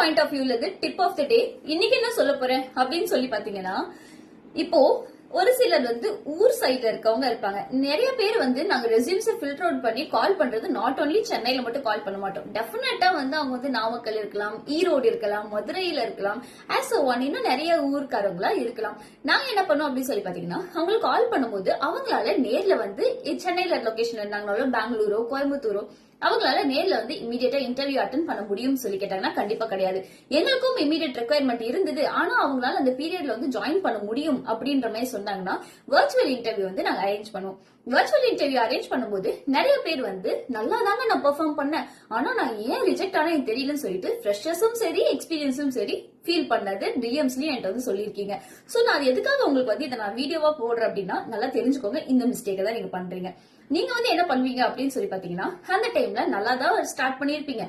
Point of வியூல இருந்து tip of the டே இன்னைக்கு என்ன சொல்ல போறேன் அப்படின்னு சொல்லி பாத்தீங்கன்னா இப்போ ஒரு சிலர் வந்து ஊர் சைட்ல இருக்கவங்க இருப்பாங்க. நிறைய பேர் வந்து நாங்க ரெசியூம்ஸ் ஃபில்டர் அவுட் பண்ணி கால் பண்றது நாட் ஓன்லி சென்னையில மட்டும் கால் பண்ண மாட்டோம். டெஃபினட்டா வந்து அவங்க வந்து நாமக்கல் இருக்கலாம் ஈரோடு இருக்கலாம் மதுரையில இருக்கலாம் ஆஸ் ஒன் இன்னும் நிறைய ஊருக்காரங்களா இருக்கலாம். நாங்க என்ன பண்ணோம் அப்படின்னு சொல்லி பாத்தீங்கன்னா அவங்களுக்கு கால் பண்ணும்போது அவங்களால நேர்ல வந்து சென்னையில லொகேஷன் இருந்தாங்கனாலும் பெங்களூரோ கோயம்புத்தூரோ அவங்களால நேர்ல வந்து இமீடியட்டா இன்டர்வியூ அட்டன் பண்ண முடியும்னு சொல்லி கேட்டாங்கன்னா கண்டிப்பா கிடையாது. எங்களுக்கும் இமீடியட் ரெக்குயர்மெண்ட் இருந்தது. ஆனா அவங்களால அந்த பீரியட்ல வந்து ஜாயின் பண்ண முடியும் அப்படின்ற மாதிரி சொன்னாங்கன்னா வர்ச்சுவல் இன்டர்வியூ வந்து நாங்க அரேஞ்ச் பண்ணுவோம். வர்ச்சுவல் இன்டர்வியூ அரேஞ்ச் பண்ணும்போது நிறைய பேர் வந்து நல்லா தாங்க நான் பெர்ஃபார்ம் பண்ணேன். ஆனா நான் ஏன் ரிஜெக்ட் ஆனா எனக்கு தெரியலன்னு சொல்லிட்டு ஃப்ரெஷர்ஸும் சரி எக்ஸ்பீரியன்ஸும் சரி ஃபீல் பண்ணது டிஎம்ஸ்லயும் என்கிட்ட வந்து சொல்லியிருக்கீங்க. சோ நான் அது எதுக்காக உங்களுக்கு வந்து இதை நான் வீடியோவா போடுறேன் அப்படின்னா நல்லா தெரிஞ்சுக்கோங்க. இந்த மிஸ்டேக்கை தான் நீங்க பண்றீங்க. நீங்க வந்து என்ன பண்ணுவீங்க அப்படின்னு சொல்லி பாத்தீங்கன்னா அந்த டைம்ல நல்லா தான் ஸ்டார்ட் பண்ணியிருப்பீங்க.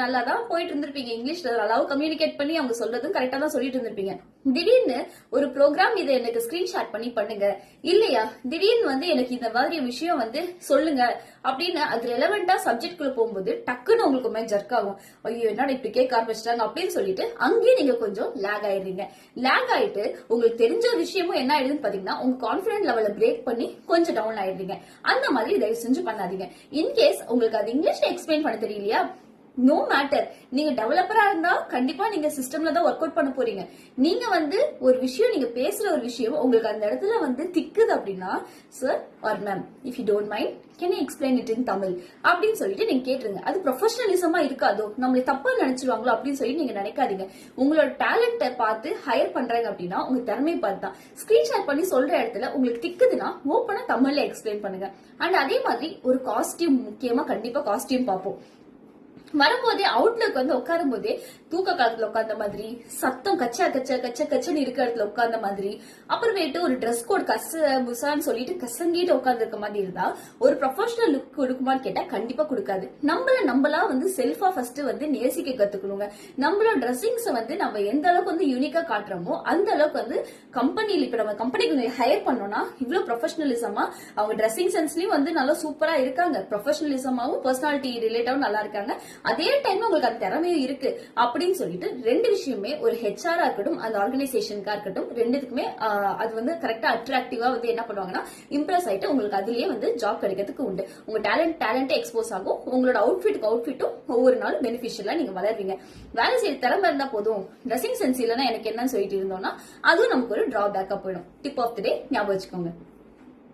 நல்லா தான் போயிட்டு இருந்திருப்பீங்க. இங்கிலீஷ்ல நல்லாவும் கம்யூனிகேட் பண்ணி அவங்க சொல்றதும் கரெக்டா தான் சொல்லிட்டு இருந்திருப்பீங்க. திடீர்னு ஒரு ப்ரோக்ராம் இதை எனக்கு ஸ்கிரீன்ஷாட் பண்ணி பண்ணுங்க. இல்லையா? திடீர்னு வந்து எனக்கு இந்த மாதிரி விஷயம் வந்து சொல்லுங்க அப்படின்னு அது ரெலவெண்டா சப்ஜெக்ட் குள்ள போகும்போது டக்குன்னு உங்களுக்கு மேல ஜர்க் ஆகும். ஐயோ என்ன இப்படி கேட்க ஆரம்பிச்சிட்டாங்க அப்படின்னு சொல்லிட்டு அங்கேயே நீங்க கொஞ்சம் லேக் ஆயிடுறீங்க. லேக் ஆயிட்டு உங்களுக்கு தெரிஞ்ச விஷயமும் என்ன ஆயிடுதுன்னு பாத்தீங்கன்னா உங்க கான்பிடன்ட் லெவலை பிரேக் பண்ணி கொஞ்சம் டவுன் ஆயிடுறீங்க. அந்த மாதிரி தயவு செஞ்சு பண்ணாதீங்க. இன்கேஸ் உங்களுக்கு அது இங்கிலீஷ்ல எக்ஸ்பிளைன் பண்ண தெரியலையா? நோ மேட்டர் நீங்க டெவலப்பரா இருந்தா கண்டிப்பா நீங்க சிஸ்டம்ல தான் ஒர்க் அவுட் பண்ண போறீங்க. நீங்க வந்து ஒரு விஷயம் நீங்க பேசுற ஒரு விஷயம் உங்களுக்கு அந்த இடத்துல வந்து திக்குது அப்படின்னா sir or ma'am if you don't mind can explain it in Tamil அப்படின்னு சொல்லிட்டு நீங்க கேட்டுருங்க. அது ப்ரொஃபஷனலிசமா இருக்காதோ? நம்மளை தப்பா நினைச்சிருவாங்களோ அப்படின்னு சொல்லி நீங்க நினைக்காதீங்க. உங்களோட டேலண்ட்டை பார்த்து ஹையர் பண்றாங்க அப்படின்னா உங்க திறமையை பார்த்து தான் ஸ்கிரீன்ஷாட் பண்ணி சொல்ற இடத்துல உங்களுக்கு திக்குதுன்னா ஓப்பனா தமிழ்ல எக்ஸ்பிளைன் பண்ணுங்க. அண்ட் அதே மாதிரி ஒரு காஸ்டியூம் முக்கியமா கண்டிப்பா காஸ்டியூம் பார்ப்போம். வரும்போதே அவுட்லுக் வந்து உட்காரும் போதே தூக்க காலத்துல உட்கார்ந்த மாதிரி சத்தம் கச்சா கச்சா கச்சா கச்சன்னு இருக்க இடத்துல உட்கார்ந்த மாதிரி அப்புறமேட்டு ஒரு ட்ரெஸ் கோட் கச புசான்னு சொல்லிட்டு கசங்கிட்டு உட்காந்துருக்க மாதிரி இருந்தா ஒரு ப்ரொஃபஷனல் லுக் கொடுக்குமான்னு கேட்டா கண்டிப்பா கொடுக்காது. நம்மள நம்மளா வந்து செல்ஃபா ஃபர்ஸ்ட் வந்து நேசிக்க கத்துக்கணுங்க. நம்மளோட ட்ரெஸ்ஸிங்ஸ் வந்து நம்ம எந்த அளவுக்கு வந்து யூனிக்கா காட்டுறோமோ அந்த அளவுக்கு வந்து கம்பெனியில் இப்ப நம்ம கம்பெனிக்கு ஹையர் பண்ணோம்னா இவ்வளவு ப்ரொஃபஷனலிசமா அவங்க ட்ரெஸ்ஸிங் சென்ஸ்லயும் வந்து நல்லா சூப்பரா இருக்காங்க. ப்ரொஃபஷனலிசமாவும் பர்சனாலிட்டி ரிலேட்டாவும் நல்லா இருக்காங்க. அதே டைம்ல உங்களுக்கு அந்த திறமையும் இருக்கு அப்படின்னு சொல்லிட்டு ரெண்டு விஷயமே ஒரு ஹெச்ஆரா இருக்கட்டும் அந்த ஆர்கனைசேஷனுக்கா இருக்கட்டும் ரெண்டுத்துக்குமே அது வந்து கரெக்டா அட்ராக்டிவா வந்து என்ன பண்ணுவாங்கன்னா இம்ப்ரெஸ் ஆயிட்டு உங்களுக்கு அதுலயே வந்து ஜாப் கிடைக்கிறதுக்கு உண்டு. உங்க டேலண்ட் டேலண்டே எக்ஸ்போஸ் ஆகும். உங்களோட அவுட்ஃபிட் அவுட்ஃபிட்டும் ஒவ்வொரு நாளும் பெனிஃபிஷியலா நீங்க வளருவீங்க. வேலை செய்ய திறமை இருந்தா போதும். ட்ரெஸ்ஸிங் சென்ஸ் இல்லைன்னா எனக்கு என்னன்னு சொல்லிட்டு இருந்தோம்னா அதுவும் நமக்கு ஒரு டிராபேக்கா போயிடும். டிப் ஆஃப் த டே ஞாபகம் வச்சுக்கோங்க.